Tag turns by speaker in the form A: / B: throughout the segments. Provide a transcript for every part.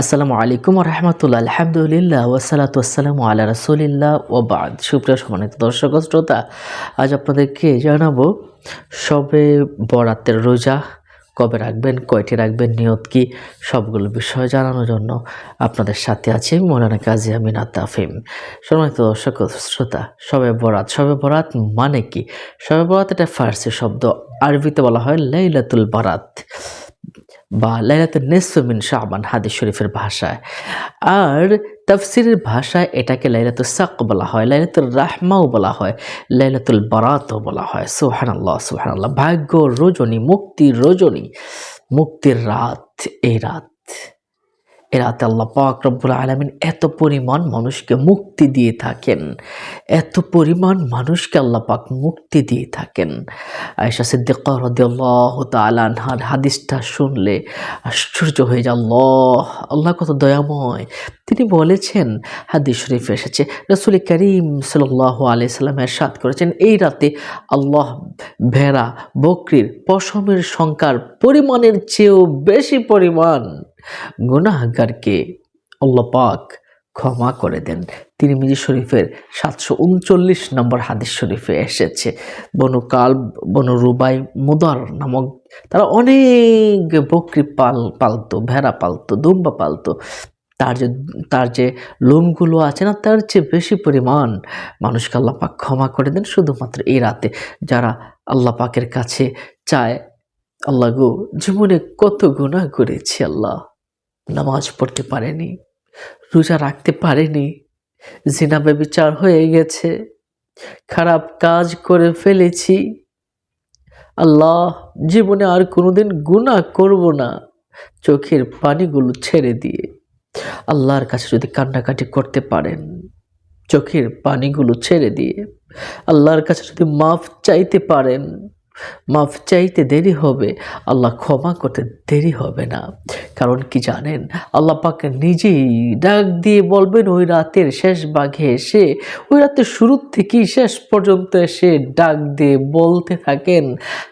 A: আসসালামু আলাইকুম রহমতুল্লাহ আলহামদুলিল্লাহ ওসালাত আসসালামু আল্লাহ রসুলিল্লাহ ও বাদ। সুপ্রিয় সম্মানিত দর্শক শ্রোতা, আজ আপনাদেরকে জানাব সবে বরাতের রোজা কবে রাখবেন, কয়টি রাখবেন, নিয়ত কি, সবগুলো বিষয় জানানোর জন্য আপনাদের সাথে আছে মৌলানা কাজী আমিন তাফিম সম্মানিত দর্শক শ্রোতা, সবে বরাত সবে বরাত মানে কি? সবে বরাত এটা ফার্সি শব্দ, আরবিতে বলা হয় লাইলাতুল বারাত। বা লাইলাতুল নিসমিন শাহবান হাদিস শরীফের ভাষায়। আর তাফসিরের ভাষায় এটাকে লাইলাতুল সাক বলা হয় লাইলাতুল রাহমাও বলা হয়, লাইলাতুল বরাতও বলা হয়। সোহান আল্লাহ সোহান আল্লাহ ভাগ্য রজনী, মুক্তির রজনী, মুক্তির রাত, এই রাত। এ রাতে আল্লাহ পাক রব্বুল আলমিন এত পরিমাণ মানুষকে মুক্তি দিয়ে থাকেন। এত পরিমাণ মানুষকে আল্লাহ পাক মুক্তি দিয়ে থাকেন। আয়সা সিদ্দিকা রদিয়াল্লাহ হাদিসটা শুনলে আশ্চর্য হয়ে যায়। আল্লাহ আল্লাহ কত দয়াময়। তিনি বলেছেন, হাদিস শরীফ এসেছে, রসুল করিম সাল্লাহ আলি সাল্লাম এরশাদ করেছেন, এই রাতে আল্লাহ ভেড়া, বকরির পশমের সংখ্যার পরিমাণের চেয়েও বেশি পরিমাণ। গুনাহগারকে পাক ক্ষমা করে দেন। তিরমিজি শরীফের সাতশো উনচল্লিশ নম্বর হাদিস শরীফে এসেছে, বনু কাল বনু রুবাই, মুদার নামক, তারা অনেক বকরি পাল, পালতো, ভেড়া পালতো, দুম্বা পালতো। তার যে তার যে লোমগুলো আছে না, তার চেয়ে বেশি পরিমাণ মানুষকে আল্লাহ ক্ষমা করে দেন শুধুমাত্র এই রাতে। যারা আল্লাহ পাকের কাছে চায়, আল্লাহ গো, জীবনে কত গুণা করেছি আল্লাহ। নামাজ পড়তে পারেনি, রোজা রাখতে পারেনি, জিনা বেবিচার হয়ে গেছে, খারাপ কাজ করে ফেলেছি। আল্লাহ জীবনে আর কোনোদিন গুণা করব না, চোখের পানিগুলো ছেড়ে দিয়ে। আল্লাহর কাছে যদি কান্নাকাটি করতে পারেন, চোখের পানিগুলো ছেড়ে দিয়ে। আল্লাহর কাছে যদি মাফ চাইতে পারেন মাফ চাইতে দেরি হবে, আল্লাহ ক্ষমা করতে দেরি হবে না। কারণ কি জানেন, আল্লাহ পাক নিজেই ডাক দিয়ে বলবেন, ওই রাতের শেষ বাঘে এসে, ওই রাতের শুরু থেকেই শেষ পর্যন্ত এসে ডাক দিয়ে বলতে থাকেন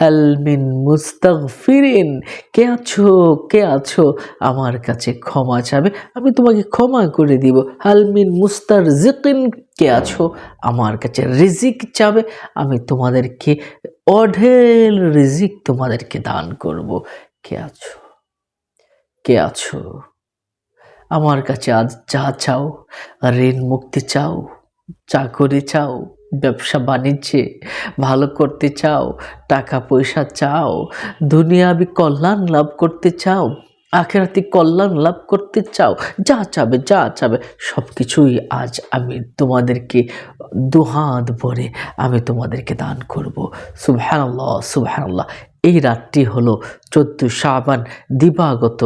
A: হালমিন মুস্তাক ফিরিন কে আছো কে আছো? আমার কাছে ক্ষমা চাবে, আমি তোমাকে ক্ষমা করে দিব। হালমিন মুস্তার জিকিন কে আছো? আমার কাছে রিজিক চাবে, আমি তোমাদেরকে অঢেল রিজিক তোমাদেরকে দান করব। কে আছো? কে আছো? আমার কাছে আজ যা চাও, ঋণ মুক্তি চাও, চাকরি চাও, ব্যবসা বাণিজ্যে ভালো করতে চাও, টাকা পয়সা চাও দুনিয়া দুনিয়াবি কল্যাণ লাভ করতে চাও আখেরাতি কল্যাণ লাভ করতে চাও, যা চাবে যা চাবে সব কিছুই আজ আমি তোমাদেরকে দুহাত ভরে আমি তোমাদেরকে দান করব। সুবহানাল্লাহ সুবহানাল্লাহ। এই রাতটি হলো চোদ্দ শাবান দিবাগত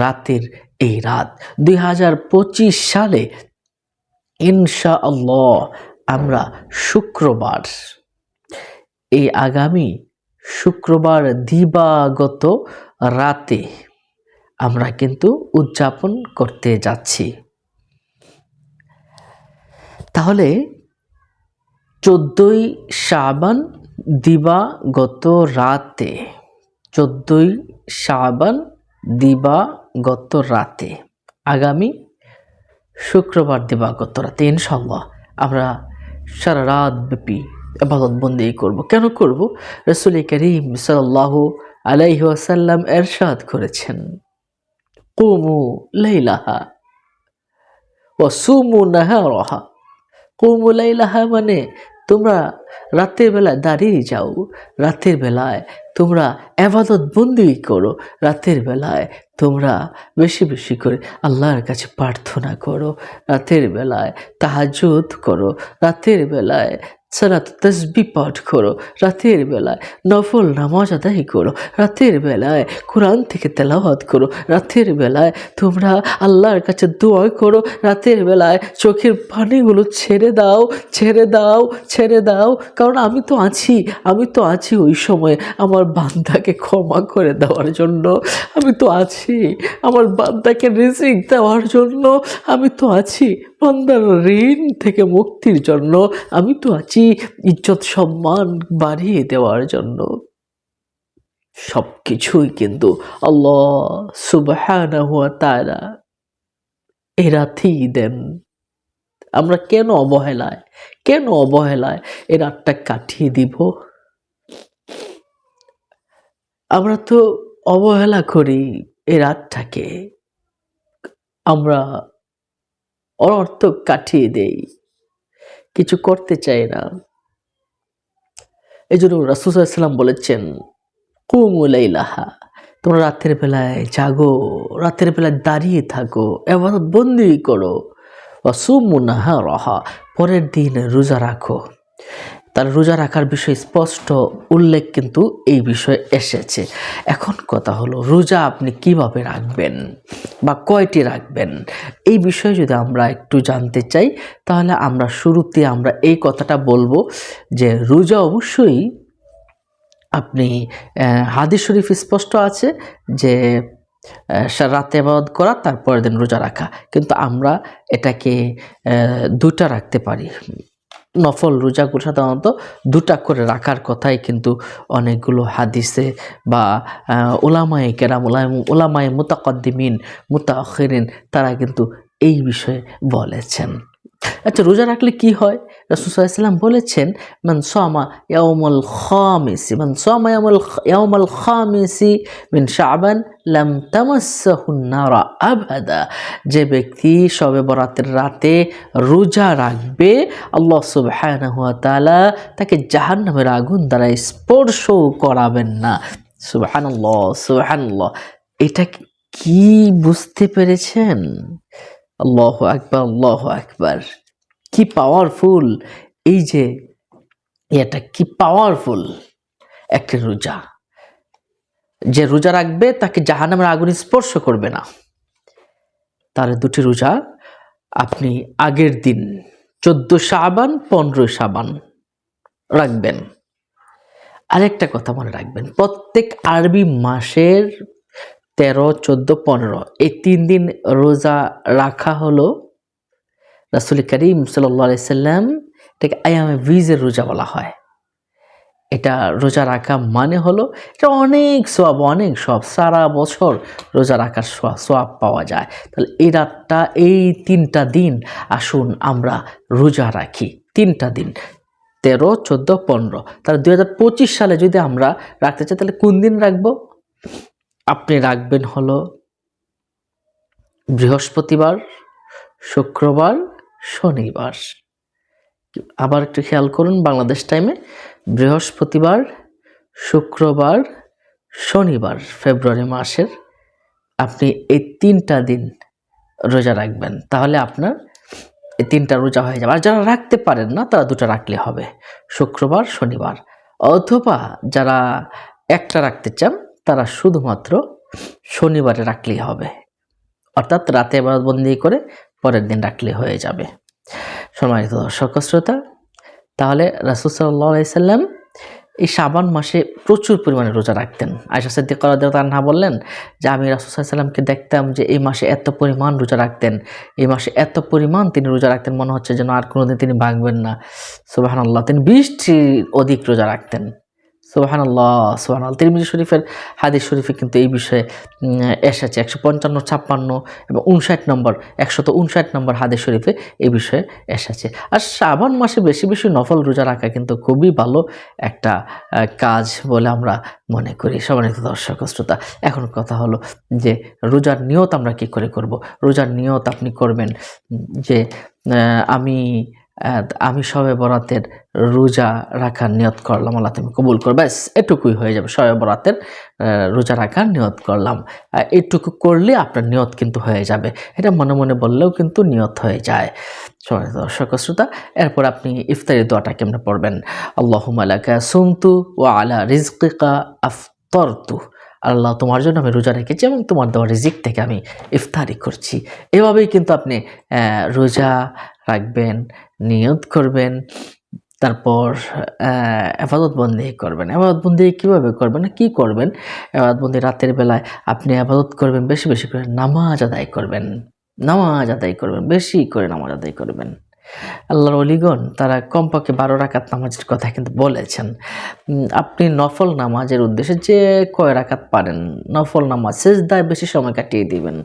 A: রাতের এই রাত। দুই হাজার পঁচিশ সালে ইনশা আল্লাহ আমরা শুক্রবার, এই আগামী শুক্রবার দিবাগত রাতে আমরা কিন্তু উদযাপন করতে যাচ্ছি। তাহলে চোদ্দই শাবান দিবাগত রাতে, চোদ্দই শাবান দিবাগত রাতে, আগামী শুক্রবার দিবাগত রাতে ইনশাল্লাহ আমরা সারা রাত ব্যাপী আবাদত বন্দি করব। কেন করব? রসুল করিম সাল্লাহ আলাইহি ওয়াসাল্লাম এরশাদ করেছেন। কুমু লাইলাহা ও সুমু কুমু লাইলাহা মানে তোমরা রাতের বেলায় দাঁড়িয়ে যাও। রাতের বেলায় তোমরা আবাদত বন্দি করো। রাতের বেলায় তোমরা বেশি বেশি করে আল্লাহর কাছে প্রার্থনা করো। রাতের বেলায় তাহাজুদ করো। রাতের বেলায় সালাত তসবি পাঠ করো। রাতের বেলায় নফল নামাজ আদায় করো। রাতের বেলায় কোরআন থেকে তেলাওয়াত করো। রাতের বেলায় তোমরা আল্লাহর কাছে দোয়া করো। রাতের বেলায় চোখের পানিগুলো ছেড়ে দাও ছেড়ে দাও ছেড়ে দাও। কারণ আমি তো আছি, আমি তো আছি ওই সময় আমার বান্দাকে ক্ষমা করে দেওয়ার জন্য, আমি তো আছি, আমার বান্দাকে রিজিক দেওয়ার জন্য, আমি তো আছি, বান্দার ঋণ থেকে মুক্তির জন্য, আমি তো আছি ইজ্জত সম্মান বাড়িয়ে দেওয়ার জন্য। সব কিছুই কিন্তু আল্লাহ তাআলা এই রাতেই দেন। আমরা কেন অবহেলায়? কেন অবহেলায়? এই রাতটা কাটিয়ে দিব। আমরা তো অবহেলা করি এই রাতটাকে আমরা অনর্থক কাটিয়ে দেই। কিছু করতে চাই না। এই জন্য রাসুসাল্লাম বলেছেন কুমুলাইলাহা তোমরা রাতের বেলায় জাগো, রাতের বেলায় দাঁড়িয়ে থাকো এবার বন্দি করো। রহা পরের দিন রোজা রাখো। তার রোজা রাখার বিষয়ে স্পষ্ট উল্লেখ কিন্তু এই বিষয়ে এসেছে। এখন কথা হলো, রোজা আপনি কীভাবে রাখবেন বা কয়টি রাখবেন? এই বিষয়ে যদি আমরা একটু জানতে চাই, তাহলে আমরা শুরুতে আমরা এই কথাটা বলব যে রোজা অবশ্যই আপনি হাদিস শরীফ স্পষ্ট আছে যে রাতে আবাদ করা, তারপরের দিন রোজা রাখা। কিন্তু আমরা এটাকে দুটা রাখতে পারি। নফল রোজাগুলো সাধারণত দুটা করে রাখার কথাই কিন্তু অনেকগুলো হাদিসে বা ওলামায়ে কেরাম ওলাম- ওলামায়ে মুতাকদ্দিমিন মুতাখিরিন তারা কিন্তু এই বিষয়ে বলেছেন। আচ্ছা রোজা রাখলে কি হয়? রাসুসাল্লাম বলেছেন, মান সামা ইয়াউমুল খামিসি মান সামা ইয়াউমুল ইয়াউমুল খামিসি মিন শাবান লাম তামাসসাহুন নারা আবাদা যে ব্যক্তি শবে বরাতের রাতে রোজা রাখবে, আল্লাহ তাআলা তাকে জাহান্নামের আগুন দ্বারা স্পর্শ করাবেন না। সুবহানাল্লাহ সুবহানাল্লাহ। এটা কি বুঝতে পেরেছেন? আল্লাহ আকবার আল্লাহ আকবার। কি পাওয়ারফুল এই যে এটা কি পাওয়ারফুল একটি রোজা। যে রোজা রাখবে, তাকে জাহান্নামের আগুন স্পর্শ করবে না। তার দুটি রোজা, আপনি আগের দিন চোদ্দ সাবান পনেরো সাবান রাখবেন। আরেকটা কথা মনে রাখবেন, প্রত্যেক আরবি মাসের তেরো, চোদ্দ, পনেরো, এই তিন দিন রোজা রাখা হলো রাসুল করিম সাল্লাহ সাল্লাম এটাকে আয়ামে ভিজের রোজা বলা হয়। এটা রোজা রাখা মানে হলো এটা অনেক সোয়াব অনেক সব সারা বছর রোজা রাখার সোয়াব পাওয়া যায়। তাহলে এই রাতটা, এই তিনটা দিন আসুন আমরা রোজা রাখি। তিনটা দিন, তেরো, চোদ্দ, পনেরো। তাহলে দুই হাজার পঁচিশ সালে যদি আমরা রাখতে চাই, তাহলে কোন দিন রাখব? আপনি রাখবেন হলো বৃহস্পতিবার, শুক্রবার শনিবার। আবার একটু খেয়াল করুন, বাংলাদেশ টাইমে বৃহস্পতিবার, শুক্রবার, শনিবার, ফেব্রুয়ারি মাসের আপনি এই তিনটা দিন রোজা রাখবেন। তাহলে আপনার এই তিনটা রোজা হয়ে যাবে। আর যারা রাখতে পারেন না, তারা দুটো রাখলে হবে। শুক্রবার, শনিবার। অথবা যারা একটা রাখতে চান, তারা শুধুমাত্র শনিবারে রাখলেই হবে। অর্থাৎ রাতে বন্দি করে পরের দিন রাখলে হয়ে যাবে। সম্মানিত দর্শক শ্রোতা, তাহলে রাসুল সাল্লাম এই শাবান মাসে প্রচুর পরিমাণে রোজা রাখতেন। আয়সা সিদ্দিক তান্হা বললেন যে, আমি রাসুল সাল্লামকে দেখতাম যে, এই মাসে এত পরিমাণ রোজা রাখতেন, এই মাসে এত পরিমাণ তিনি রোজা রাখতেন, মনে হচ্ছে যেন আর কোনোদিন তিনি ভাঙবেন না। সুবাহান আল্লাহ তিনি বিশটির অধিক রোজা রাখতেন। সুবাহান আল্লাহ সুবাহান আল্লাহ তিরমিজি শরীফের হাদিস শরীফে কিন্তু এই বিষয়ে এসেছে। একশো পঞ্চান্ন, ছাপ্পান্ন এবং উনষাট নম্বর, একশত উনষাট নম্বর হাদিস শরীফে এই বিষয়ে এসেছে। আর শ্রাবণ মাসে বেশি বেশি নফল রোজা রাখা কিন্তু খুবই ভালো একটা কাজ বলে আমরা মনে করি। সম্মানিত দর্শক শ্রোতা, এখন কথা হলো যে, রোজার নিয়ত আমরা কি করে করব? রোজার নিয়ত আপনি করবেন যে আমি আমি সবে বরাতের রোজা রাখার নিয়ত করলাম, আল্লাহ তুমি কবুল কর। ব্যাস, এটুকুই হয়ে যাবে সবে বরাতের রোজা রাখার নিয়ত করলাম। এটুকু করলে আপনার নিয়ত কিন্তু হয়ে যাবে। এটা মনে মনে বললেও কিন্তু নিয়ত হয়ে যায়। সবাই দর্শক শ্রোতা, এরপর আপনি ইফতারি দোয়াটা কেমনে পড়বেন। আল্লাহ আলাকা সুমতু ও আলা রিজকিকা আফতরতু। আল্লাহ তোমার জন্য আমি রোজা রেখেছি এবং তোমার দেওয়া রিজিক থেকে আমি ইফতারি করছি। এভাবেই কিন্তু আপনি রোজা রাখবেন নিয়ত করবেন, তারপর আবাদত বন্দি করবেন। আবাদত বন্দি কীভাবে করবেন কি করবেন? আবাদত বন্দি রাতের বেলায় আপনি আবাদত করবেন, বেশি বেশি করে নামাজ আদায় করবেন। নামাজ আদায় করবেন, বেশি করে নামাজ আদায় করবেন। আল্লাহর অলিগণ তারা কমপক্ষে বারো রাকাত নামাজের কথা কিন্তু বলেছেন। আপনি নফল নামাজের উদ্দেশ্যে যে কয় রাকাত পারেন, নফল নামাজ শেষ দায় বেশি সময় কাটিয়ে দিবেন।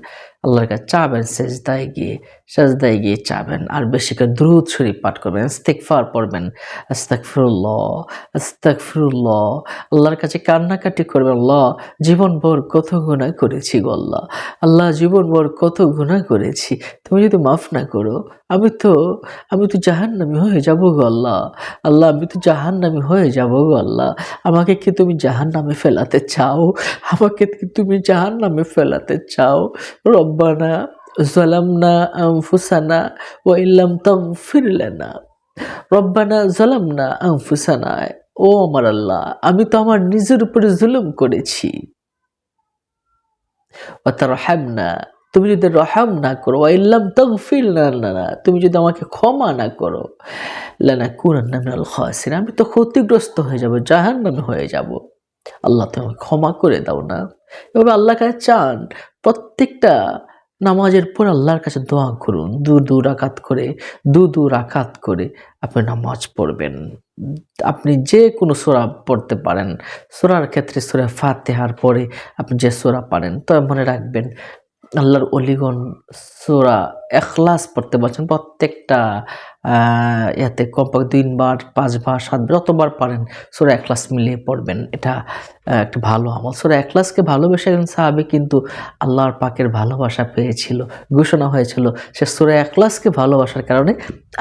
A: আল্লাহর কাছে চাবেন সেজদায় গিয়ে সেজদায় গিয়ে চাবেন আর বেশি করে দ্রুত শরীফ পাঠ করবেন ইস্তেকফার পড়বেন। আস্তাকফিরুল্লাহ আস্তাকফিরুল্লাহ আল্লাহর কাছে কান্নাকাটি করবেন, আল্লাহ, জীবনভর কত গুণা করেছি গল্লা আল্লাহ। জীবনভর কত গুণা করেছি। তুমি যদি মাফ না করো আমি তো আমি তো জাহান্নামি হয়ে যাব গো আল্লাহ। আল্লাহ, আমি তো জাহান্নামি হয়ে যাব গো আল্লাহ। আমাকে কি তুমি জাহান্নামে ফেলাতে চাও? আমাকে কি তুমি জাহান্নামে ফেলাতে চাও? রব্বানা জালামনা আনফুসানা ওয়া ইল্লাম তাগফির লানা। রব্বানা জালামনা আনফুসানা। ও আমার আল্লাহ, আমি তো আমার নিজের উপরে জুলুম করেছি। ওয়াতারহামনা তুমি যদি রহাম না করো ইল্লাম তাগফির না তুমি যদি আমাকে ক্ষমা না করো লানা কুরান্না মিনাল খাসিরিন। আমি তো ক্ষতিগ্রস্ত হয়ে যাব, জাহান্নামে হয়ে যাব। আল্লাহ, তুমি আমাকে ক্ষমা করে দাও না। এভাবে আল্লাহ কাছে চান, প্রত্যেকটা নামাজের পর আল্লাহর কাছে দোয়া করুন, দু দু রাকাত করে, দু দু রাকাত করে আপনি নামাজ পড়বেন। আপনি যে কোনো সোরা পড়তে পারেন। সোরার ক্ষেত্রে সোরা ফাতেহার পরে আপনি যে সোরা পারেন, তো মনে রাখবেন আল্লাহর অলিগণ সোরা এখলাস পড়তে বলছেন, প্রত্যেকটা ইয়াতে কমপক্ষে তিনবার পাঁচবার, সাতবার, যতবার পারেন সোরা এখলাস মিলিয়ে পড়বেন। এটা একটা ভালো আমল। সোরা এখলাসকে ভালোবেসে একজন সাহাবি কিন্তু আল্লাহর পাকের ভালোবাসা পেয়েছিল, ঘোষণা হয়েছিল সে সোরা এখলাসকে ভালোবাসার কারণে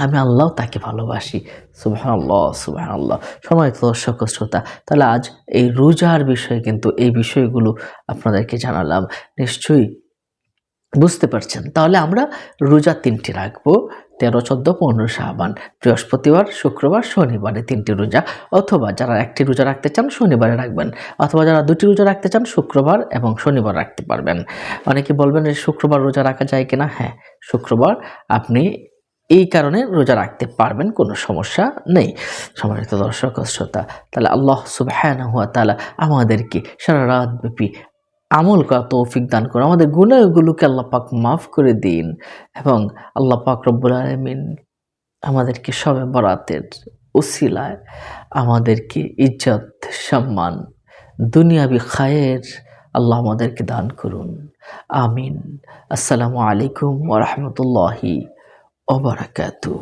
A: আমি আল্লাহ তাকে ভালোবাসি। সুবাহ আল্লাহ সুবাহ আল্লাহ সময় দর্শক শ্রোতা, তাহলে আজ এই রোজার বিষয়ে কিন্তু এই বিষয়গুলো আপনাদেরকে জানালাম। নিশ্চয়ই বুঝতে পারছেন? তাহলে আমরা রোজা তিনটি রাখব। তেরো, চোদ্দ, পনেরো শাহবান বৃহস্পতিবার, শুক্রবার, শনিবারে তিনটি রোজা। অথবা যারা একটি রোজা রাখতে চান, শনিবারে রাখবেন। অথবা যারা দুটি রোজা রাখতে চান, শুক্রবার এবং শনিবার রাখতে পারবেন। অনেকে বলবেন যে শুক্রবার রোজা রাখা যায় কিনা? হ্যাঁ শুক্রবার আপনি এই কারণে রোজা রাখতে পারবেন, কোনো সমস্যা নেই। সম্মানিত দর্শক শ্রোতা, তাহলে আল্লাহ তাআলা আমাদেরকে সারা রাত ব্যাপী আমল করা তৌফিক দান করুন। আমাদের গুণাগুলোকে পাক মাফ করে দিন এবং আল্লাহ পাক রব্বুল আলমিন আমাদেরকে সবে বরাতের উসিলায় আমাদেরকে ইজ্জত, সম্মান, দুনিয়াবি খায়ের আল্লাহ আমাদেরকে দান করুন। আমিন। আসসালামু আলাইকুম ওরহমতুল্লাহি ওবরাকাতু